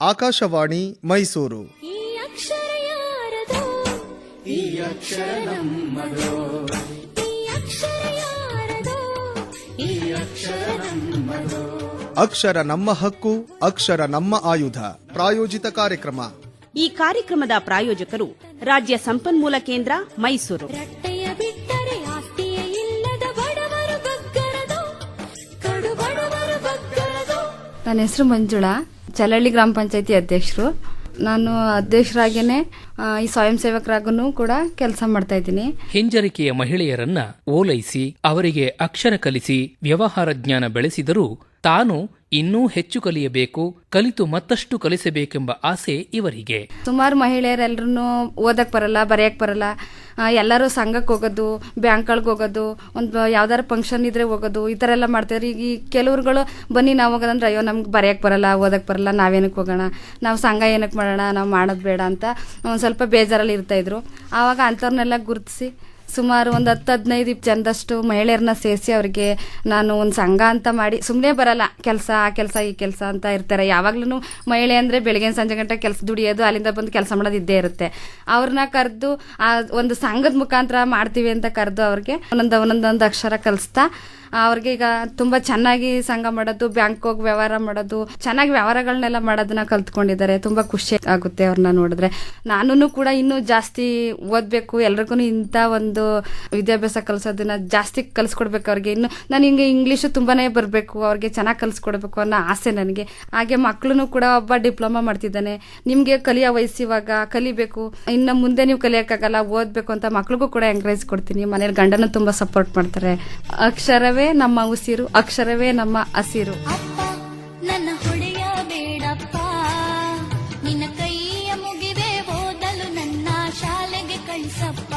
ಆಕಾಶವಾಣಿ ಮೈಸೂರು. ಈ ಅಕ್ಷರ ಯಾರದೋ? ಈ ಅಕ್ಷರ ನಮ್ಮದೋ. ಈ ಅಕ್ಷರ ಯಾರದೋ? ಈ ಅಕ್ಷರ ನಮ್ಮದೋ. ಅಕ್ಷರ ನಮ್ಮ ಹಕ್ಕು ಅಕ್ಷರ ನಮ್ಮ ಆಯುಧ. ಪ್ರಾಯೋಜಿತ ಕಾರ್ಯಕ್ರಮ. ಈ ಕಾರ್ಯಕ್ರಮದ ಪ್ರಾಯೋಜಕರು ರಾಜ್ಯ ಸಂಪನ್ಮೂಲ ಕೇಂದ್ರ ಮೈಸೂರು. ನನ್ನ ಹೆಸರು ಮಂಜುಳಾ. ಚಲಹಳ್ಳಿ ಗ್ರಾಮ ಪಂಚಾಯತಿ ಅಧ್ಯಕ್ಷರು. ನಾನು ಅಧ್ಯಕ್ಷರಾಗೇನೆ ಈ ಸ್ವಯಂ ಸೇವಕರಾಗೂ ಕೂಡ ಕೆಲಸ ಮಾಡ್ತಾ ಇದ್ದೀನಿ. ಹಿಂಜರಿಕೆಯ ಮಹಿಳೆಯರನ್ನ ಓಲೈಸಿ, ಅವರಿಗೆ ಅಕ್ಷರ ಕಲಿಸಿ, ವ್ಯವಹಾರ ಜ್ಞಾನ ಬೆಳೆಸಿದರೂ ತಾನು ಇನ್ನೂ ಹೆಚ್ಚು ಕಲಿಯಬೇಕು, ಕಲಿತು ಮತ್ತಷ್ಟು ಕಲಿಸಬೇಕೆಂಬ ಆಸೆ ಇವರಿಗೆ. ಸುಮಾರು ಮಹಿಳೆಯರೆಲ್ಲರೂ ಓದಕ್ ಬರಲ್ಲ, ಬರೆಯಕ್ ಬರಲ್ಲ. ಎಲ್ಲರೂ ಸಂಘಕ್ಕೆ ಹೋಗೋದು, ಬ್ಯಾಂಕ್ಗಳಿಗೆ ಹೋಗೋದು, ಒಂದು ಯಾವ್ದಾರು ಫಂಕ್ಷನ್ ಇದ್ರೆ ಹೋಗೋದು, ಈ ಥರ ಎಲ್ಲ ಮಾಡ್ತಾರೆ ಈಗ ಈ ಕೆಲವ್ರುಗಳು, ಬನ್ನಿ ನಾವು ಹೋಗೋದಂದ್ರೆ ಅಯ್ಯೋ, ನಮ್ಗೆ ಬರೆಯಕ್ಕೆ ಬರಲ್ಲ ಓದಕ್ಕೆ ಬರಲ್ಲ ನಾವೇನಕ್ಕೆ ಹೋಗೋಣ? ನಾವು ಸಂಘ ಏನಕ್ಕೆ ಮಾಡೋಣ, ನಾವು ಮಾಡೋದು ಬೇಡ ಅಂತ ಒಂದು ಸ್ವಲ್ಪ ಬೇಜಾರಲ್ಲಿ ಇರ್ತಾಯಿದ್ರು ಆವಾಗ ಅಂಥವ್ರನ್ನೆಲ್ಲ ಗುರುತಿಸಿ ಸುಮಾರು ಒಂದು ಹತ್ತು ಹದಿನೈದು ಜನದಷ್ಟು ಮಹಿಳೆಯರನ್ನ ಸೇರಿಸಿ ಅವ್ರಿಗೆ ನಾನು ಒಂದು ಸಂಘ ಅಂತ ಮಾಡಿ ಸುಮ್ಮನೆ ಬರಲ್ಲ, ಕೆಲಸ, ಆ ಕೆಲಸ, ಈ ಕೆಲಸ ಅಂತ ಇರ್ತಾರೆ. ಯಾವಾಗ್ಲೂ ಮಹಿಳೆ ಅಂದರೆ ಬೆಳಗಿನ ಸಂಜೆ ಗಂಟೆ ಕೆಲಸ ದುಡಿಯೋದು, ಅಲ್ಲಿಂದ ಬಂದು ಕೆಲಸ ಮಾಡೋದು ಇದ್ದೇ ಇರುತ್ತೆ. ಅವ್ರನ್ನ ಕರೆದು ಆ ಒಂದು ಸಂಘದ ಮುಖಾಂತರ ಮಾಡ್ತೀವಿ ಅಂತ ಕರೆದು ಅವ್ರಿಗೆ ಒಂದೊಂದು ಒಂದೊಂದೊಂದು ಅಕ್ಷರ ಕಲಿಸ್ತಾ ಅವ್ರಿಗೆ ಈಗ ತುಂಬಾ ಚೆನ್ನಾಗಿ ಸಂಘ ಮಾಡೋದು ಬ್ಯಾಂಕ್ ಹೋಗಿ ವ್ಯವಹಾರ ಮಾಡೋದು, ಚೆನ್ನಾಗಿ ವ್ಯವಹಾರಗಳನ್ನೆಲ್ಲ ಮಾಡೋದನ್ನ ಕಲ್ತ್ಕೊಂಡಿದ್ದಾರೆ. ತುಂಬಾ ಖುಷಿ ಆಗುತ್ತೆ ಅವ್ರನ್ನ ನೋಡಿದ್ರೆ. ನಾನು ಕೂಡ ಇನ್ನೂ ಜಾಸ್ತಿ ಓದ್ಬೇಕು. ಎಲ್ರಿಗೂ ಇಂಥ ಒಂದು ವಿದ್ಯಾಭ್ಯಾಸ ಕಲಿಸೋದನ್ನ ಜಾಸ್ತಿ ಕಲ್ಸ್ಕೊಡ್ಬೇಕು ಅವ್ರಿಗೆ. ಇನ್ನು ನಾನು ಹಿಂಗೆ ಇಂಗ್ಲೀಷು ತುಂಬಾನೇ ಬರಬೇಕು. ಅವ್ರಿಗೆ ಚೆನ್ನಾಗಿ ಕಲ್ಸ್ಕೊಡ್ಬೇಕು ಅನ್ನೋ ಆಸೆ ನನಗೆ. ಹಾಗೆ ಮಕ್ಕಳು ಕೂಡ ಒಬ್ಬ ಡಿಪ್ಲೊಮಾ ಮಾಡ್ತಿದ್ದಾನೆ. ನಿಮಗೆ ಕಲಿಯೋ ವಯಸ್ಸು ಇವಾಗ ಕಲಿಬೇಕು. ಇನ್ನು ಮುಂದೆ ನೀವು ಕಲಿಯೋಕ್ಕಾಗಲ್ಲ, ಓದಬೇಕು ಅಂತ ಮಕ್ಳಿಗೂ ಕೂಡ ಎಂಕರೇಜ್ ಕೊಡ್ತೀನಿ. ಮನೇಲಿ ಗಂಡನ ತುಂಬಾ ಸಪೋರ್ಟ್ ಮಾಡ್ತಾರೆ. ಅಕ್ಷರವೇ ನಮ್ಮ ಉಸಿರು ಅಕ್ಷರವೇ ನಮ್ಮ ಹಸಿರು. ಅಪ್ಪ ನನ್ನ ಹೊಡೆಯ ಬೇಡಪ್ಪ. ನಿನ್ನ ಕೈಯ ಮುಗಿವೆ ಓದಲು ನನ್ನ ಶಾಲೆಗೆ ಕಳಿಸಪ್ಪ.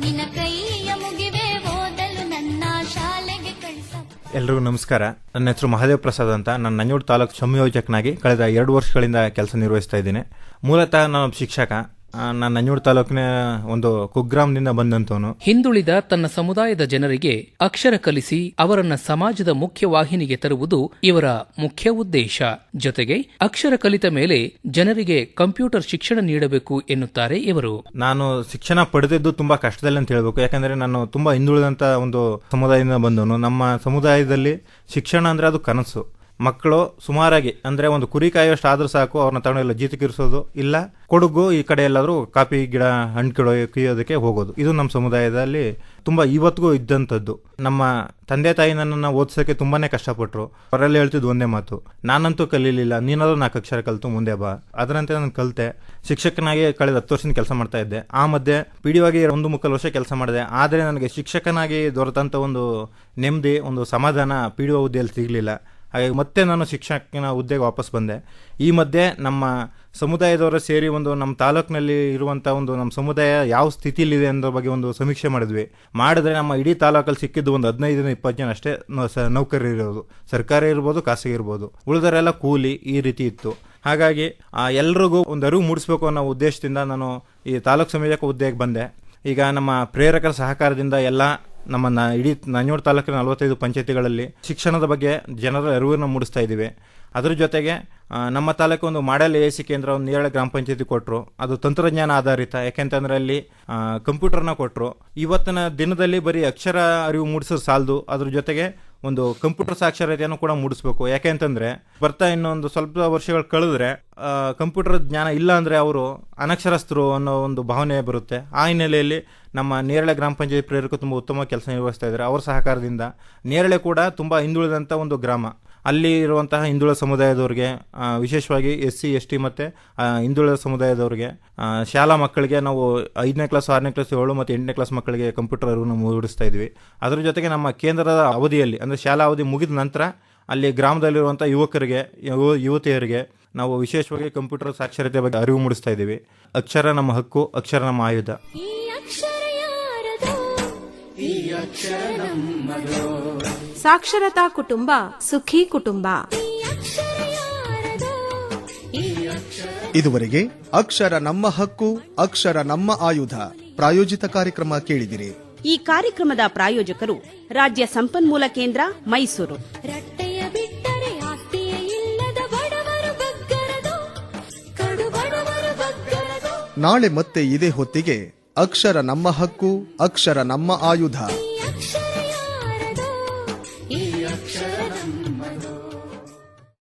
ನಿನ್ನ ಕೈಯ ಮುಗಿವೆ ಓದಲು ನನ್ನ ಶಾಲೆಗೆ ಕಳಿಸಪ್ಪ. ಎಲ್ರಿಗೂ ನಮಸ್ಕಾರ. ನನ್ನ ಹೆಸರು ಮಹಾದೇವ್ ಪ್ರಸಾದ್ ಅಂತ. ನಾನು ನಂಜೋಡ್ ತಾಲೂಕು ಸಂಯೋಜಕನಾಗಿ ಕಳೆದ ಎರಡು ವರ್ಷಗಳಿಂದ ಕೆಲಸ ನಿರ್ವಹಿಸ್ತಾ ಇದ್ದೀನಿ. ಮೂಲತಃ ನಾನು ಶಿಕ್ಷಕ. ನಾನು ನಂಜೂರು ತಾಲೂಕಿನ ಒಂದು ಕುಗ್ರಾಮದಿಂದ ಬಂದಂತವನು. ಹಿಂದುಳಿದ ತನ್ನ ಸಮುದಾಯದ ಜನರಿಗೆ ಅಕ್ಷರ ಕಲಿಸಿ ಅವರನ್ನ ಸಮಾಜದ ಮುಖ್ಯ ವಾಹಿನಿಗೆ ತರುವುದು ಇವರ ಮುಖ್ಯ ಉದ್ದೇಶ. ಜೊತೆಗೆ ಅಕ್ಷರ ಕಲಿತ ಮೇಲೆ ಜನರಿಗೆ ಕಂಪ್ಯೂಟರ್ ಶಿಕ್ಷಣ ನೀಡಬೇಕು ಎನ್ನುತ್ತಾರೆ ಇವರು. ನಾನು ಶಿಕ್ಷಣ ಪಡೆದಿದ್ದು ತುಂಬಾ ಕಷ್ಟದಲ್ಲಿ ಅಂತ ಹೇಳಬೇಕು. ಯಾಕಂದ್ರೆ ನಾನು ತುಂಬಾ ಹಿಂದುಳಿದಂತ ಒಂದು ಸಮುದಾಯದಿಂದ ಬಂದವನು. ನಮ್ಮ ಸಮುದಾಯದಲ್ಲಿ ಶಿಕ್ಷಣ ಅಂದ್ರೆ ಅದು ಕನಸು. ಮಕ್ಕಳು ಸುಮಾರಾಗಿ, ಅಂದ್ರೆ ಒಂದು ಕುರಿ ಕಾಯೋಷ್ಟು ಆದ್ರೂ ಸಾಕು, ಅವ್ರನ್ನ ತಗೊಂಡೆಲ್ಲ ಜೀತಕ್ಕಿರಿಸೋದು ಇಲ್ಲ. ಕೊಡಗು ಈ ಕಡೆ ಎಲ್ಲಾದ್ರೂ ಕಾಫಿ, ಗಿಡ ಹಣ್ಣು ಕಿಡೋ ಕುಯ್ಯೋದಕ್ಕೆ ಹೋಗೋದು. ಇದು ನಮ್ಮ ಸಮುದಾಯದಲ್ಲಿ ತುಂಬಾ ಇವತ್ತಿಗೂ ಇದ್ದಂಥದ್ದು. ನಮ್ಮ ತಂದೆ ತಾಯಿ ನನ್ನನ್ನು ಓದಿಸೋಕ್ಕೆ ತುಂಬಾನೇ ಕಷ್ಟಪಟ್ಟರು ಅವರೆಲ್ಲ ಹೇಳ್ತಿದ್ದು ಒಂದೇ ಮಾತು, ನಾನಂತೂ ಕಲೀಲಿಲ್ಲ, ನೀನಾದರೂ ನಾಲ್ಕು ಅಕ್ಷರ ಕಲಿತು ಮುಂದೆ ಬಾ. ಅದರಂತೆ ನಾನು ಕಲಿತೆ. ಶಿಕ್ಷಕನಾಗಿ ಕಳೆದ ಹತ್ತು ವರ್ಷದಿಂದ ಕೆಲಸ ಮಾಡ್ತಾ ಇದ್ದೆ. ಆ ಮಧ್ಯೆ ಪಿಡಿಒಗೆ ಒಂದು ಮುಕ್ಕಾಲು ವರ್ಷ ಕೆಲಸ ಮಾಡಿದೆ. ಆದರೆ ನನಗೆ ಶಿಕ್ಷಕನಾಗಿ ದೊರೆತಂಥ ಒಂದು ನೆಮ್ಮದಿ, ಒಂದು ಸಮಾಧಾನ ಪಿ ಡಿ ಹುದ್ದೆಯಲ್ಲಿ ಸಿಗಲಿಲ್ಲ. ಹಾಗಾಗಿ ಮತ್ತೆ ನಾನು ಶಿಕ್ಷಕನ ಹುದ್ದೆಗೆ ವಾಪಸ್ ಬಂದೆ. ಈ ಮಧ್ಯೆ ನಮ್ಮ ಸಮುದಾಯದವರು ಸೇರಿ ಒಂದು ನಮ್ಮ ತಾಲೂಕಿನಲ್ಲಿ ಇರುವಂಥ ಒಂದು ನಮ್ಮ ಸಮುದಾಯ ಯಾವ ಸ್ಥಿತಿಯಲ್ಲಿದೆ ಅನ್ನೋ ಬಗ್ಗೆ ಒಂದು ಸಮೀಕ್ಷೆ ಮಾಡಿದ್ವಿ. ಮಾಡಿದ್ರೆ ನಮ್ಮ ಇಡೀ ತಾಲೂಕಲ್ಲಿ ಸಿಕ್ಕಿದ್ದು ಒಂದು ಹದಿನೈದರಿಂದ ಇಪ್ಪತ್ತು ಜನ ಅಷ್ಟೇ ನೌಕರಿ ಇರೋದು. ಸರ್ಕಾರಿ ಇರ್ಬೋದು, ಖಾಸಗಿ ಇರ್ಬೋದು. ಉಳಿದರೆಲ್ಲ ಕೂಲಿ ಈ ರೀತಿ ಇತ್ತು. ಹಾಗಾಗಿ ಆ ಎಲ್ರಿಗೂ ಒಂದು ಅರಿವು ಮೂಡಿಸ್ಬೇಕು ಅನ್ನೋ ಉದ್ದೇಶದಿಂದ ನಾನು ಈ ತಾಲೂಕು ಸಂಯೋಜಕ ಹುದ್ದೆಗೆ ಬಂದೆ. ಈಗ ನಮ್ಮ ಪ್ರೇರಕರ ಸಹಕಾರದಿಂದ ಎಲ್ಲ ನಮ್ಮ ನ- ಇಡೀ ನಾನೂರು ತಾಲೂಕಿನ ನಲವತ್ತೈದು ಪಂಚಾಯತಿಗಳಲ್ಲಿ ಶಿಕ್ಷಣದ ಬಗ್ಗೆ ಜನರ ಅರಿವನ್ನು ಮೂಡಿಸ್ತಾ ಇದ್ದೀವಿ. ಅದರ ಜೊತೆಗೆ ನಮ್ಮ ತಾಲೂಕು ಒಂದು ಮಾಡೆಲ್ ಎ ಸಿ ಕೇಂದ್ರ ಒಂದು ನೇರಳೆ ಗ್ರಾಮ ಪಂಚಾಯತಿ ಕೊಟ್ಟರು ಅದು ತಂತ್ರಜ್ಞಾನ ಆಧಾರಿತ ಯಾಕೆಂತಂದ್ರೆ ಅಲ್ಲಿ ಕಂಪ್ಯೂಟರ್ನ ಕೊಟ್ಟರು ಇವತ್ತಿನ ದಿನದಲ್ಲಿ ಬರೀ ಅಕ್ಷರ ಅರಿವು ಮೂಡಿಸೋದು ಸಾಲದು. ಅದ್ರ ಜೊತೆಗೆ ಒಂದು ಕಂಪ್ಯೂಟರ್ ಸಾಕ್ಷರತೆಯನ್ನು ಕೂಡ ಮೂಡಿಸ್ಬೇಕು. ಯಾಕೆ ಅಂತಂದ್ರೆ ಬರ್ತಾ ಇನ್ನೊಂದು ಸ್ವಲ್ಪ ವರ್ಷಗಳು ಕಳೆದ್ರೆ ಕಂಪ್ಯೂಟರ್ ಜ್ಞಾನ ಇಲ್ಲ ಅಂದರೆ ಅವರು ಅನಕ್ಷರಸ್ಥರು ಅನ್ನೋ ಒಂದು ಭಾವನೆ ಬರುತ್ತೆ. ಆ ಹಿನ್ನೆಲೆಯಲ್ಲಿ ನಮ್ಮ ನೇರಳೆ ಗ್ರಾಮ ಪಂಚಾಯತ್ ಪ್ರೇರಕರು ತುಂಬ ಉತ್ತಮ ಕೆಲಸ ನಿರ್ವಹಿಸ್ತಾ ಇದ್ದಾರೆ. ಅವರ ಸಹಕಾರದಿಂದ ನೇರಳೆ ಕೂಡ ತುಂಬ ಹಿಂದುಳಿದಂಥ ಒಂದು ಗ್ರಾಮ. ಅಲ್ಲಿ ಇರುವಂತಹ ಹಿಂದುಳಿದ ಸಮುದಾಯದವ್ರಿಗೆ ವಿಶೇಷವಾಗಿ ಎಸ್ ಸಿ ಎಸ್ ಟಿ ಮತ್ತು ಹಿಂದುಳಿದ ಸಮುದಾಯದವ್ರಿಗೆ ಶಾಲಾ ಮಕ್ಕಳಿಗೆ ನಾವು ಐದನೇ ಕ್ಲಾಸ್, ಆರನೇ ಕ್ಲಾಸ್, ಏಳು ಮತ್ತು ಎಂಟನೇ ಕ್ಲಾಸ್ ಮಕ್ಕಳಿಗೆ ಕಂಪ್ಯೂಟರ್ ಅರಿವನ್ನು ಮೂಡಿಸ್ತಾ ಇದ್ವಿ. ಅದರ ಜೊತೆಗೆ ನಮ್ಮ ಕೇಂದ್ರದ ಅವಧಿಯಲ್ಲಿ, ಅಂದರೆ ಶಾಲಾ ಅವಧಿ ಮುಗಿದ ನಂತರ ಅಲ್ಲಿ ಗ್ರಾಮದಲ್ಲಿರುವಂಥ ಯುವಕರಿಗೆ, ಯುವ, ಯುವತಿಯರಿಗೆ ನಾವು ವಿಶೇಷವಾಗಿ ಕಂಪ್ಯೂಟರ್ ಸಾಕ್ಷರತೆ ಬಗ್ಗೆ ಅರಿವು ಮೂಡಿಸ್ತಾ ಇದ್ದೀವಿ. ಅಕ್ಷರ ನಮ್ಮ ಹಕ್ಕು ಅಕ್ಷರ ನಮ್ಮ ಆಯುಧ. ಸಾಕ್ಷರತಾ ಕುಟುಂಬ ಸುಖಿ ಕುಟುಂಬ. ಇದುವರೆಗೆ ಅಕ್ಷರ ನಮ್ಮ ಹಕ್ಕು ಅಕ್ಷರ ನಮ್ಮ ಆಯುಧ. ಪ್ರಾಯೋಜಿತ ಕಾರ್ಯಕ್ರಮ ಕೇಳಿದಿರಿ. ಈ ಕಾರ್ಯಕ್ರಮದ ಪ್ರಾಯೋಜಕರು ರಾಜ್ಯ ಸಂಪನ್ಮೂಲ ಕೇಂದ್ರ ಮೈಸೂರು. ನಾಳೆ ಮತ್ತೆ ಇದೇ ಹೊತ್ತಿಗೆ ಅಕ್ಷರ ನಮ್ಮ ಹಕ್ಕು ಅಕ್ಷರ ನಮ್ಮ ಆಯುಧ.